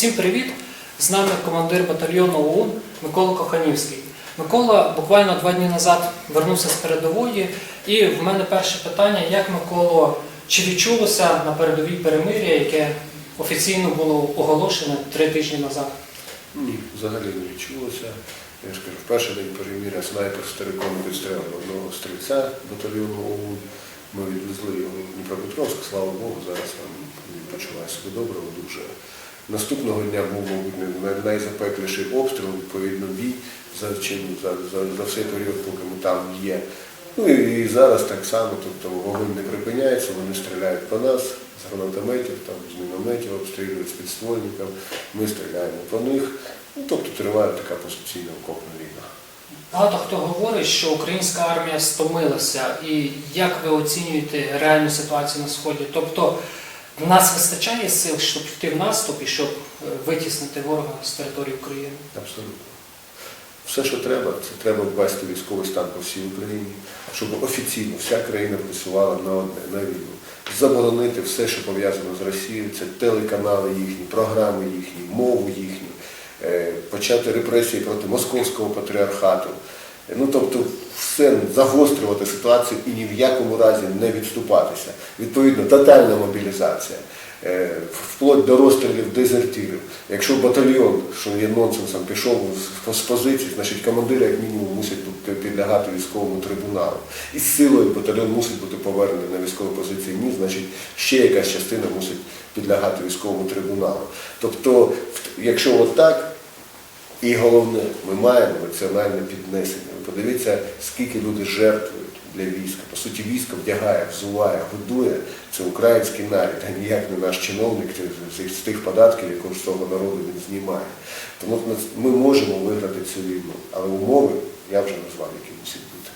Всім привіт! З нами командир батальйону ОУН Микола Коханівський. Микола буквально два дні назад вернувся з передової, і в мене перше питання: як Миколо, чи відчулося на передовій перемир'я, яке офіційно було оголошене три тижні назад? Ні, взагалі не відчулося. Я ж кажу, в перший день переміря снайпер стариком відстрелив одного стрільця батальйону ОУН. Ми відвезли його в Дніпропетровськ, слава Богу, зараз там він почуває себе добре, одужує. Наступного дня був, мабуть, найзапекліший обстріл, відповідно, бій за, чим, за, за, за все період, поки ми там є. Ну і, і зараз так само, тобто вогонь не припиняється, вони стріляють по нас з гранатометів, там, з мінометів обстрілюють з підствольників, ми стріляємо по них. Ну, тобто триває така позиційна окопна війна. Багато хто говорить, що українська армія стомилася, і як ви оцінюєте реальну ситуацію на сході? Тобто в нас вистачає сил, щоб йти в наступ і щоб е, витіснити ворога з території України? Абсолютно. Все, що треба, це треба ввести військовий стан по всій Україні, щоб офіційно вся країна працювала на одне, на війну. Заборонити все, що пов'язано з Росією, це телеканали їхні, програми їхні, мову їхню, е, почати репресії проти московського патріархату. Ну, тобто, все загострювати ситуацію і ні в якому разі не відступатися. Відповідно, тотальна мобілізація, е, вплоть до розстрілів дезертирів. Якщо батальйон, що є нонсенсом, пішов з- позиції, значить командир як мінімум мусить бути підлягати військовому трибуналу. І з силою батальйон мусить бути повернений на військові позиції ні, значить ще якась частина мусить підлягати військовому трибуналу. Тобто, якщо отак, і головне, ми маємо національне піднесення. Ви подивіться, скільки люди жертвують для війська. По суті, військо вдягає, взуває, годує. Це український народ, а ніяк не наш чиновник з- тих податків, якого з того народу він знімає. Тому ми можемо виграти цю війну, але умови я вже назвав, які мусять бути.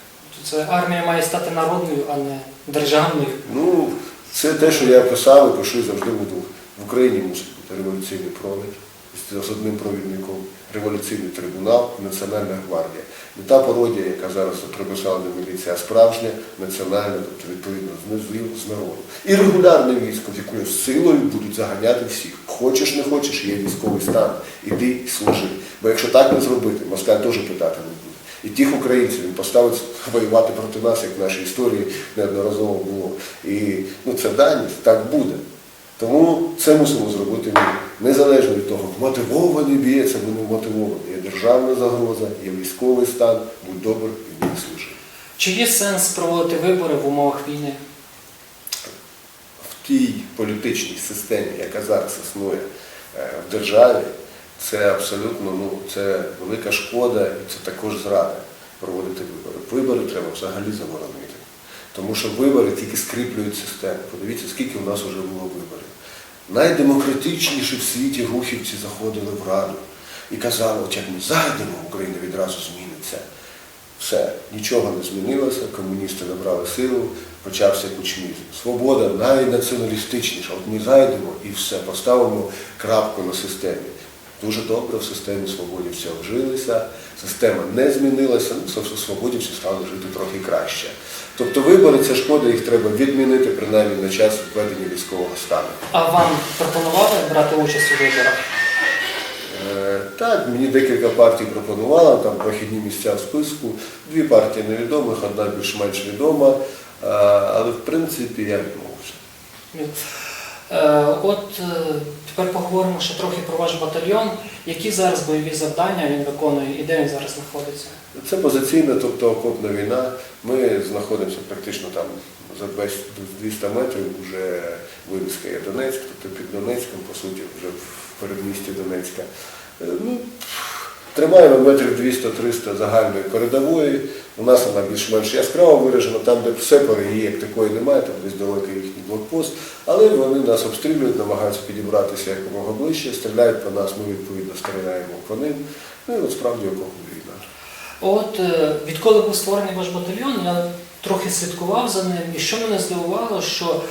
Це армія має стати народною, а не державною. Ну, це те, що я писав і пишу завжди буду. В Україні мусить бути революційний провід з- одним провідником, революційний трибунал, Національна гвардія. Не та пародія, яка зараз приписала до міліції, а справжня національна, тобто відповідно з народу. І регулярне військо, з якою силою будуть заганяти всіх. Хочеш, не хочеш, є військовий стан, іди і служи. Бо якщо так не зробити, москаль теж питати не буде. І тих українців він поставить воювати проти нас, як в нашій історії неодноразово було. І ну, це даність, так буде. Тому це мусимо зробити ми. Незалежно від того, мотивований б'ється, або не мотивований. Є державна загроза, є військовий стан, будь добр і будь служи. Чи є сенс проводити вибори в умовах війни? В тій політичній системі, яка зараз існує е, в державі, це абсолютно ну, це велика шкода і це також зрада проводити вибори. Вибори треба взагалі заборонити. Тому що вибори тільки скріплюють систему. Подивіться, скільки у нас вже було виборів. Найдемократичніші в світі рухівці заходили в Раду і казали, от як ми зайдемо, Україна відразу зміниться. Все, нічого не змінилося, комуністи набрали силу, почався кучмізм. Свобода найнаціоналістичніша. От ми зайдемо і все, поставимо крапку на системі. Дуже добре в системі свободівці вжилися, система не змінилася, ну, свободівці стали жити трохи краще. Тобто вибори це шкода, їх треба відмінити принаймні на час введення військового стану. А вам пропонували брати участь у виборах? Е, Так, мені декілька партій пропонували, там прохідні місця в списку. Дві партії невідомих, одна більш-менш відома, е, але в принципі я відмовився. Е, От тепер поговоримо ще трохи про ваш батальйон. Які зараз бойові завдання він виконує і де він зараз знаходиться? Це позиційна, тобто окопна війна. Ми знаходимося практично там за 200 200 метрів вже вивіска є Донецьк, тобто під Донецьком, по суті, вже в передмісті Донецька. Е, Ну, тримаємо метрів 200-300 загальної передової. У нас вона більш-менш яскраво виражена, там, де все її як такої немає, там десь далекий їхній блокпост. Але вони нас обстрілюють, намагаються підібратися якомога ближче, стріляють по нас, ми відповідно стріляємо по ним. Ну і от справді окопна війна. От е, відколи був створений ваш батальйон, я трохи слідкував за ним, і що мене здивувало, що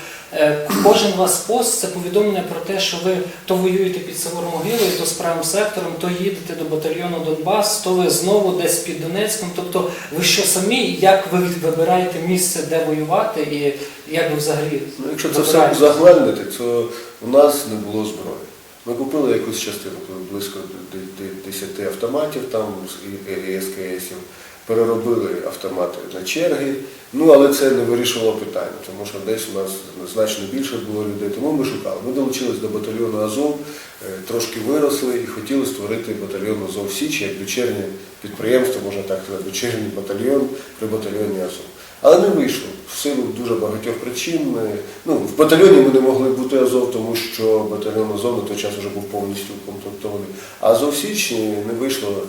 кожен ваш пост це повідомлення про те, що ви то воюєте під Северомогилою, то з правим сектором, то їдете до батальйону Донбас, то ви знову десь під Донецьком. Тобто ви що самі, як ви вибираєте місце, де воювати, і як ви взагалі Ну, якщо це все вибираєте? узагальнити, то у нас не було зброї. Ми купили якусь частину, близько д- д- 10 автоматів там з і- і СКСів, переробили автомати на черги. Ну, але це не вирішувало питання, тому що десь у нас значно більше було людей. Тому ми шукали. Ми долучились до батальйону Азов, е, трошки виросли і хотіли створити батальйон Азов Січ як дочернє підприємство, можна так сказати, дочерній батальйон при батальйоні Азов. Але не вийшло в силу дуже багатьох причин. Ми- Ну, в батальйоні ми не могли бути Азов, тому що батальйон Азов на той час вже був повністю укомплектований. А Азов Січ не вийшло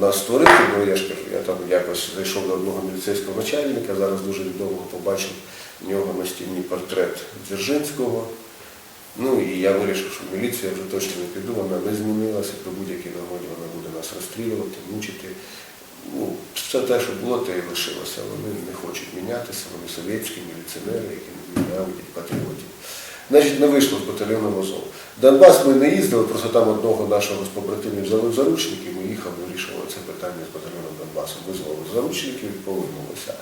нас створити, бо я ж кажу, я там якось зайшов до одного міліцейського начальника, зараз дуже відомого побачив в нього на стіні портрет Дзержинського. Ну і я вирішив, що міліція вже точно не піду, вона не змінилася, при будь-якій нагоді вона буде нас розстрілювати, мучити. Ну, все те, що було, те і лишилося. Вони не хочуть мінятися, вони совєтські міліціонери, які не ненавидять патріотів. Значить, не вийшло з батальйоном Азов. Донбас ми не їздили, просто там одного нашого з побратимів взяли в заручники, ми їхали, вирішували це питання з батальйоном Донбасу. Визвали заручників і повернулися.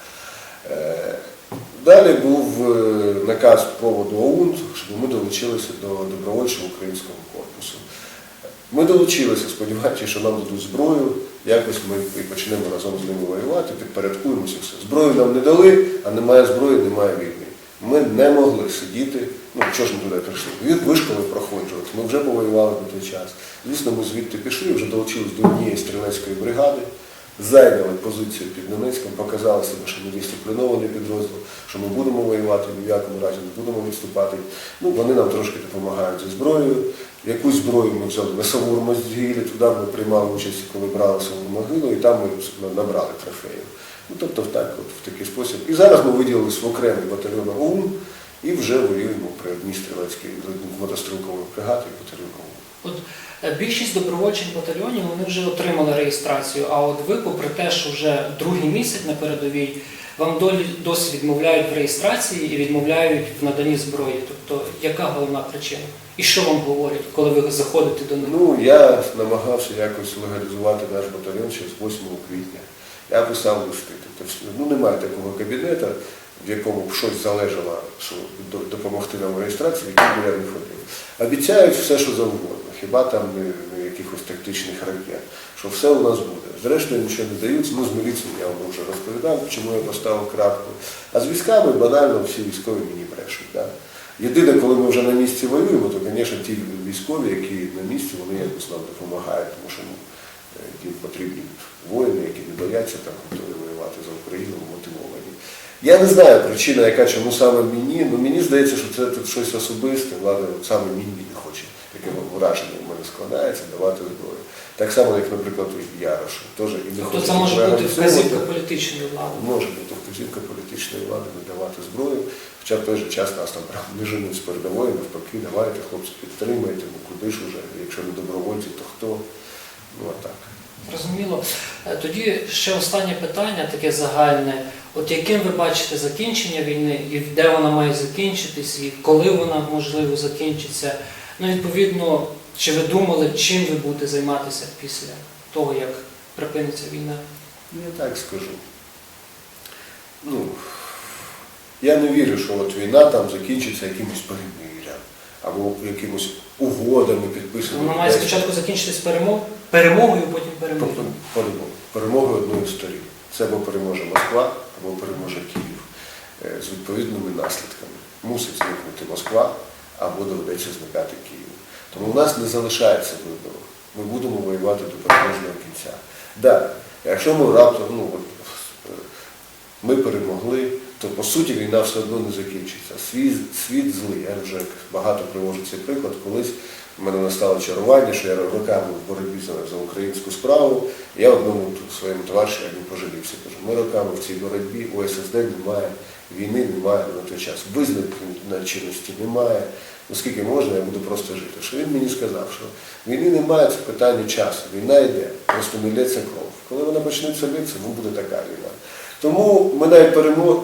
Е, Далі був е, наказ проводу ОУН, щоб ми долучилися до добровольчого українського корпусу. Ми долучилися, сподіваючись, що нам дадуть зброю, якось ми і почнемо разом з ними воювати, підпорядкуємося все. Зброю нам не дали, а немає зброї, немає війни. Ми не могли сидіти, ну чого ж ми туди прийшли? Від вишколи проходжувати. Ми вже повоювали на той час. Звісно, ми звідти пішли, вже долучились до однієї стрілецької бригади, зайняли позицію під Донецьком, показали себе, що ми дисциплінований підрозділ, що ми будемо воювати, ні в якому разі не будемо відступати. Ну, вони нам трошки допомагають зі зброєю. Якусь зброю ми взяли на Савур Могилі, туди ми приймали участь, коли брали Савур Могилу, і там ми набрали трофеїв. Ну, тобто в, так, от, в такий спосіб. І зараз ми виділились в окремий батальйон ОУН і вже воюємо при одній стрілецькій мотострілковій бригаді і батальйон ОУН. От е, більшість добровольчих батальйонів вони вже отримали реєстрацію. А от ви, попри те, що вже другий місяць на передовій, вам досі відмовляють в реєстрації і відмовляють в наданні зброї. Тобто, яка головна причина? І що вам говорять, коли ви заходите до них? Ну, я намагався якось легалізувати наш батальйон ще з 8 квітня. Я писав листи. Тобто, ну, немає такого кабінету, в якому б щось залежало, що допомогти нам в реєстрації, який я не ходив. Обіцяють все, що завгодно, хіба там не якихось тактичних ракет, що все у нас буде. Зрештою нічого не дають. Ну, з міліцією я вам вже розповідав, чому я поставив крапку. А з військами банально всі військові мені брешуть. Да? Єдине, коли ми вже на місці воюємо, то, звісно, ті військові, які на місці, вони якось нам допомагають, тому що ну, е, їм потрібні воїни, які не бояться там готові воювати за Україну, мотивовані. Я не знаю причина, яка чому саме мені. Ну мені здається, що це тут щось особисте, влада саме мені не хоче, таке враження в мене складається, давати зброю. Так само, як, наприклад, у Ярошу. Теж і не Тобто це може бути вказівка політичної влади. Може бути вказівка політичної влади не давати зброю, хоча в той же час нас там не з передової, навпаки, давайте, хлопці, підтримайте, ну куди ж уже, якщо не добровольці, то хто? Ну а так. Зрозуміло. Е, Тоді ще останнє питання, таке загальне. От яким ви бачите закінчення війни, і де вона має закінчитись, і коли вона можливо закінчиться? Ну, відповідно, чи ви думали, чим ви будете займатися після того, як припиниться війна? Я так скажу. Ну, я не вірю, що от війна там закінчиться якимось перемир'ям або якимось угодами підписаними. Вона має спочатку закінчитись перемог, перемогою, потім Тобто перемогою. Перемога одної з сторін. Це або переможе Москва, або переможе Київ е, з відповідними наслідками. Мусить зникнути Москва, або доведеться зникати Київ. Тому в нас не залишається вибору. Ми будемо воювати до переможного кінця. Да, якщо ми раптом, ну е, ми перемогли, то по суті війна все одно не закінчиться. Світ, світ злий. Я вже багато привожу цей приклад. Колись в мене настало чарування, що я роками в боротьбі за, українську справу. Я одному своєму товаришу не пожалівся. Кажу, ми роками в цій боротьбі у ССД немає, війни немає на той час, визначеності немає. Наскільки можна, я буду просто жити. Що він мені сказав, що війни немає, це питання часу. Війна йде, просто не лється кров. Коли вона почнеться литися, ну буде така війна. Тому ми навіть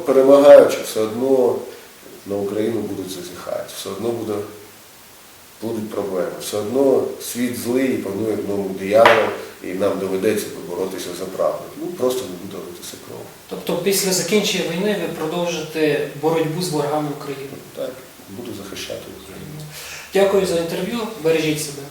перемагаючи, все одно на Україну будуть зазіхати, все одно буде, будуть проблеми. Все одно світ злий і панує в ньому диявол, і нам доведеться боротися за правду. Ну просто не буде литися кров. Тобто після закінчення війни ви продовжите боротьбу з ворогами України. Так, буду захищати Україну. Дякую за інтерв'ю. Бережіть себе.